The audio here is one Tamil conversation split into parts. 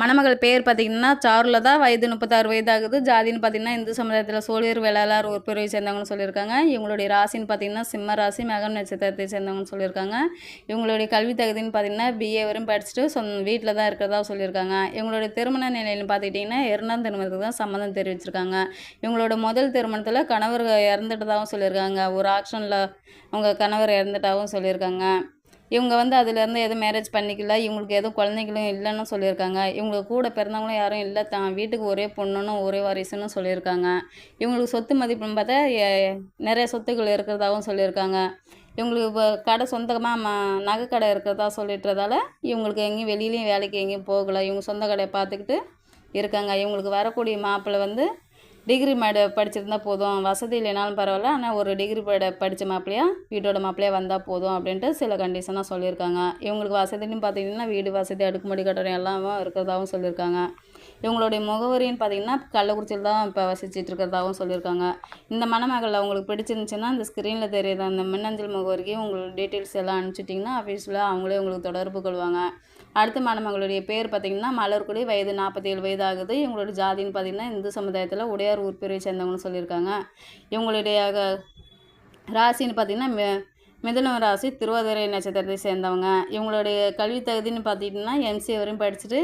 மணமகள் பேர் பார்த்தீங்கன்னா சாருலதா வயது முப்பத்தாறு வயது ஆகுது ஜாதின்னு பார்த்தீங்கன்னா இந்து சமுதாயத்தில் சோழியர் வேளாளர் ஒரு பிரிவை சேர்ந்தவங்கன்னு சொல்லியிருக்காங்க. இவங்களுடைய ராசின்னு பார்த்தீங்கன்னா சிம்ம ராசி மகம் நட்சத்திரத்தை சேர்ந்தவங்கன்னு சொல்லியிருக்காங்க. இவங்களுடைய கல்வி தகுதின்னு பார்த்தீங்கன்னா பிஏ வரும் படிச்சுட்டு சொந்த வீட்டில் தான் இருக்கிறதா சொல்லியிருக்காங்க. இவங்களுடைய திருமண நிலையில்னு பார்த்துக்கிட்டிங்கன்னா இரண்டாம் திருமணத்துக்கு தான் சம்மதம் தெரிவிச்சிருக்காங்க. இவங்களோட முதல் திருமணத்தில் கணவர் இறந்துட்டதாகவும் சொல்லியிருக்காங்க. ஒரு ஆக்ஷனில் அவங்க கணவர் இறந்துட்டாகவும் சொல்லியிருக்காங்க. இவங்க வந்து அதுலேருந்து எதுவும் மேரேஜ் பண்ணிக்கல இவங்களுக்கு எதுவும் குழந்தைகளும் இல்லைன்னு சொல்லியிருக்காங்க. இவங்களுக்கு கூட பிறந்தவங்களும் யாரும் இல்லை தான். வீட்டுக்கு ஒரே பொண்ணுன்னு ஒரே வாரிசுன்னு சொல்லியிருக்காங்க. இவங்களுக்கு சொத்து மதிப்புன்னு பார்த்தா நிறைய சொத்துக்கள் இருக்கிறதாகவும் சொல்லியிருக்காங்க. இவங்களுக்கு இப்போ கடை சொந்தமாக ம நகை கடை இருக்கிறதா சொல்லிட்டுறதால இவங்களுக்கு எங்கேயும் வெளியிலையும் வேலைக்கு எங்கேயும் போகலை. இவங்க சொந்த கடையை பார்த்துக்கிட்டு இருக்காங்க. இவங்களுக்கு வரக்கூடிய மாப்பிள்ளை வந்து டிகிரி மேட படிச்சிருந்தா போதும். வசதி இல்லைனாலும் பரவாயில்ல. ஆனால் ஒரு டிகிரி பட படித்த மாப்பிள்ளையா வீட்டோட மாப்பிள்ளையா வந்தால் போதும் அப்படின்ட்டு சில கண்டிஷனாக சொல்லியிருக்காங்க. இவங்களுக்கு வசதின்னு பார்த்தீங்கன்னா வீடு வசதி அடுக்குமாடி கட்டணம் எல்லாம் இருக்கிறதாகவும் சொல்லியிருக்காங்க. இவங்களுடைய முகவரின்னு பார்த்தீங்கன்னா கள்ளக்குறிச்சியில் தான் இப்போ வசிச்சுட்டு இருக்கிறதாகவும் சொல்லியிருக்காங்க. இந்த மணமகள் அவங்களுக்கு பிடிச்சிருந்துச்சுன்னா இந்த ஸ்க்ரீனில் தெரியுது அந்த மின்னஞ்சல் முகவரிக்கு உங்களுக்கு டீட்டெயில்ஸ் எல்லாம் அனுப்பிச்சிட்டிங்கன்னா ஆஃபீஸில் அவங்களே உங்களுக்கு தொடர்பு கொள்வாங்க. அடுத்த மணமகளுடைய பேர் பார்த்தீங்கன்னா மலர்குடி வயது நாற்பத்தேழு வயது ஆகுது இவங்களோட ஜாதின்னு பார்த்தீங்கன்னா இந்து சமுதாயத்தில் உடையார் உட்பிரிவை சேர்ந்தவங்கன்னு சொல்லியிருக்காங்க. இவங்களுடைய ராசின்னு பார்த்தீங்கன்னா மி மிதுன ராசி திருவாதிரை நட்சத்திரத்தை சேர்ந்தவங்க. இவங்களுடைய கல்வி தகுதின்னு பார்த்திங்கன்னா எம்சிஏ வரையும் படிச்சுட்டு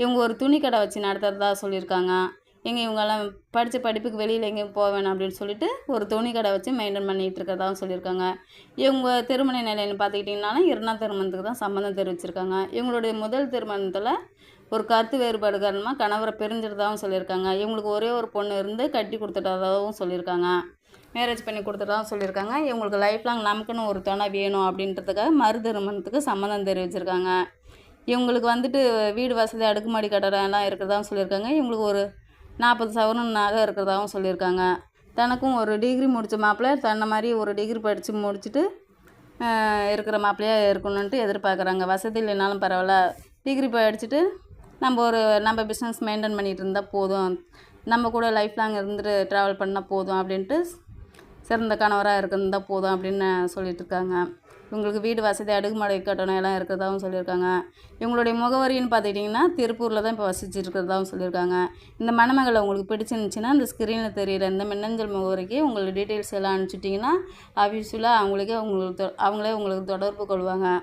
இவங்க ஒரு துணி கடை வச்சு நடத்துகிறதா சொல்லியிருக்காங்க. எங்கே இவங்கெல்லாம் படித்த படிப்புக்கு வெளியில் எங்கேயும் போக வேணாம் அப்படின்னு சொல்லிட்டு ஒரு துணி கடை வச்சு மெயின்டைன் பண்ணிகிட்டு இருக்கிறதாவும் சொல்லியிருக்காங்க. இவங்க திருமண நிலைன்னு பார்த்துக்கிட்டிங்கனாலும் இரண்டாம் திருமணத்துக்கு தான் சம்மந்தம் தெரிவிச்சிருக்காங்க. இவங்களுடைய முதல் திருமணத்தில் ஒரு கருத்து வேறுபாடு காரணமாக கணவரை பிரிஞ்சிருந்தாவும் சொல்லியிருக்காங்க. இவங்களுக்கு ஒரே ஒரு பொண்ணு இருந்து கட்டி கொடுத்துட்டதாகவும் சொல்லியிருக்காங்க. மேரேஜ் பண்ணி கொடுத்துட்டதாகவும் சொல்லியிருக்காங்க. இவங்களுக்கு லைஃப் லாங் நமக்குன்னு ஒரு துணை வேணும் அப்படின்றதுக்காக மறு திருமணத்துக்கு சம்மதம் தெரிவிச்சிருக்காங்க. இவங்களுக்கு வந்துட்டு வீடு வசதி அடுக்குமாடி கட்டடம் எல்லாம் இருக்கிறதாவும் சொல்லியிருக்காங்க. இவங்களுக்கு ஒரு நாற்பது சவரன் நகை இருக்கிறதாகவும் சொல்லியிருக்காங்க. தனக்கும் ஒரு டிகிரி முடித்த மாப்பிள்ளை தன்னை மாதிரி ஒரு டிகிரி படித்து முடிச்சுட்டு இருக்கிற மாப்பிள்ளையாக இருக்கணுன்ட்டு எதிர்பார்க்குறாங்க. வசதி இல்லைனாலும் பரவாயில்ல. டிகிரி படிச்சுட்டு நம்ம ஒரு நம்ம பிஸ்னஸ் மெயின்டைன் பண்ணிகிட்டு இருந்தால் போதும். நம்ம கூட லைஃப் லாங் இருந்துட்டு ட்ராவல் பண்ணால் போதும் அப்படின்ட்டு சிறந்த கணவராக இருந்தால் போதும் அப்படின்னு சொல்லிட்டு இருக்காங்க இவங்களுக்கு வீடு வசதி அடுக்குமாடி கட்டணம் எல்லாம் இருக்கிறதாகவும் சொல்லியிருக்காங்க. இவங்களுடைய முகவரின்னு பார்த்துக்கிட்டிங்கன்னா திருப்பூரில் தான் இப்போ வசிச்சுட்டு இருக்கிறதாவும் சொல்லியிருக்காங்க. இந்த மணமகளை உங்களுக்கு பிடிச்சிருந்துச்சின்னா இந்த ஸ்க்ரீனில் தெரியிற இந்த மின்னஞ்சல் முகவரிக்கு உங்களுக்கு டீட்டெயில்ஸ் எல்லாம் அனுப்பிச்சிட்டிங்கன்னா ஆஃபீஸில் அவங்களுக்கே உங்களுக்கு தொ- அவங்களே உங்களுக்கு தொடர்பு கொள்வாங்க.